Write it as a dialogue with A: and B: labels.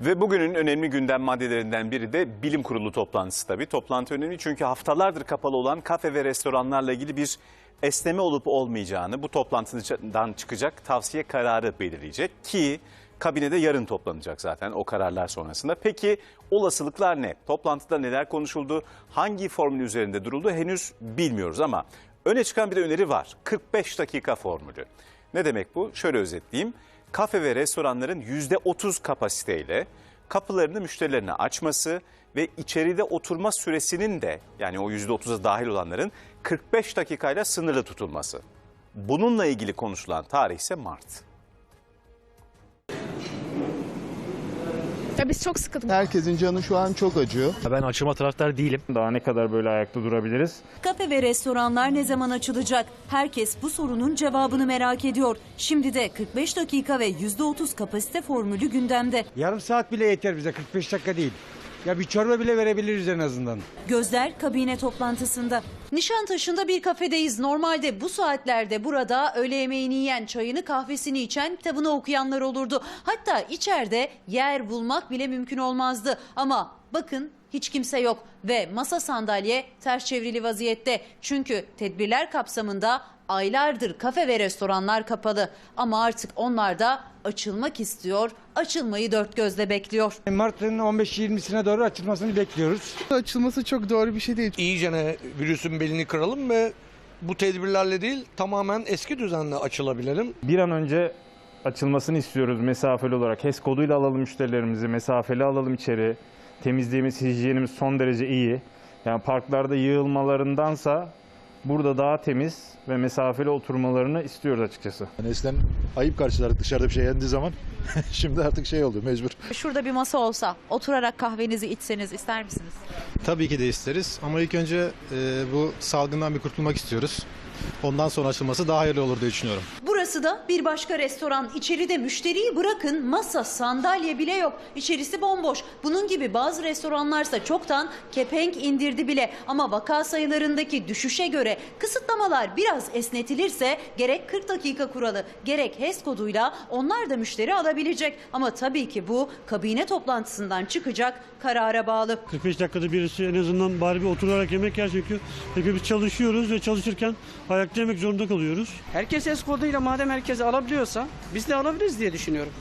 A: Ve bugünün önemli gündem maddelerinden biri de bilim kurulu toplantısı tabii. Toplantı önemli çünkü haftalardır kapalı olan kafe ve restoranlarla ilgili bir esneme olup olmayacağını bu toplantıdan çıkacak tavsiye kararı belirleyecek ki kabinede yarın toplanacak zaten o kararlar sonrasında. Peki olasılıklar ne? Toplantıda neler konuşuldu? Hangi formül üzerinde duruldu? Henüz bilmiyoruz ama öne çıkan bir öneri var. 45 dakika formülü. Ne demek bu? Şöyle özetleyeyim. Kafe ve restoranların %30 kapasiteyle kapılarını müşterilerine açması ve içeride oturma süresinin de yani o %30'a dahil olanların 45 dakikayla sınırlı tutulması. Bununla ilgili konuşulan tarih ise Mart.
B: Ya biz çok sıkıldık.
C: Herkesin canı şu an çok acıyor.
D: Ben açılma taraftar değilim.
E: Daha ne kadar böyle ayakta durabiliriz?
F: Kafe ve restoranlar ne zaman açılacak? Herkes bu sorunun cevabını merak ediyor. Şimdi de 45 dakika ve %30 kapasite formülü gündemde.
G: Yarım saat bile yeter bize 45 dakika değil. Ya bir çorba bile verebiliriz en azından.
F: Gözler kabine toplantısında. Nişantaşı'nda bir kafedeyiz. Normalde bu saatlerde burada öğle yemeğini yiyen, çayını kahvesini içen, kitabını okuyanlar olurdu. Hatta içeride yer bulmak bile mümkün olmazdı. Ama bakın hiç kimse yok ve masa sandalye ters çevrili vaziyette. Çünkü tedbirler kapsamında aylardır kafe ve restoranlar kapalı. Ama artık onlar da açılmak istiyor, açılmayı dört gözle bekliyor.
G: Mart'ın 15-20'sine doğru açılmasını bekliyoruz.
C: Açılması çok doğru bir şey değil.
D: İyicene virüsün belini kıralım ve bu tedbirlerle değil tamamen eski düzenle açılabilelim.
E: Bir an önce açılmasını istiyoruz mesafeli olarak. HES koduyla alalım müşterilerimizi, mesafeli alalım içeri. Temizliğimiz, hijyenimiz son derece iyi. Yani parklarda yığılmalarındansa burada daha temiz ve mesafeli oturmalarını istiyoruz açıkçası.
H: Yani eskiden ayıp karşılardık dışarıda bir şey yendiği zaman. Şimdi artık şey oldu mecbur.
F: Şurada bir masa olsa oturarak kahvenizi içseniz ister misiniz?
I: Tabii ki de isteriz ama ilk önce e, bu salgından bir kurtulmak istiyoruz. Ondan sonra açılması daha hayırlı olur diye düşünüyorum.
F: Burası da bir başka restoran. İçeride müşteriyi bırakın masa, sandalye bile yok. İçerisi bomboş. Bunun gibi bazı restoranlarsa çoktan kepenk indirdi bile. Ama vaka sayılarındaki düşüşe göre kısıtlamalar biraz esnetilirse gerek 40 dakika kuralı gerek HES koduyla onlar da müşteri alabilecek. Ama tabii ki bu kabine toplantısından çıkacak karara bağlı.
J: 45 dakikada birisi en azından bari bir oturarak yemek yer çünkü hepimiz çalışıyoruz ve çalışırken ayakta yemek zorunda kalıyoruz.
K: Herkes es koduyla madem herkes alabiliyorsa biz de alabiliriz diye düşünüyorum.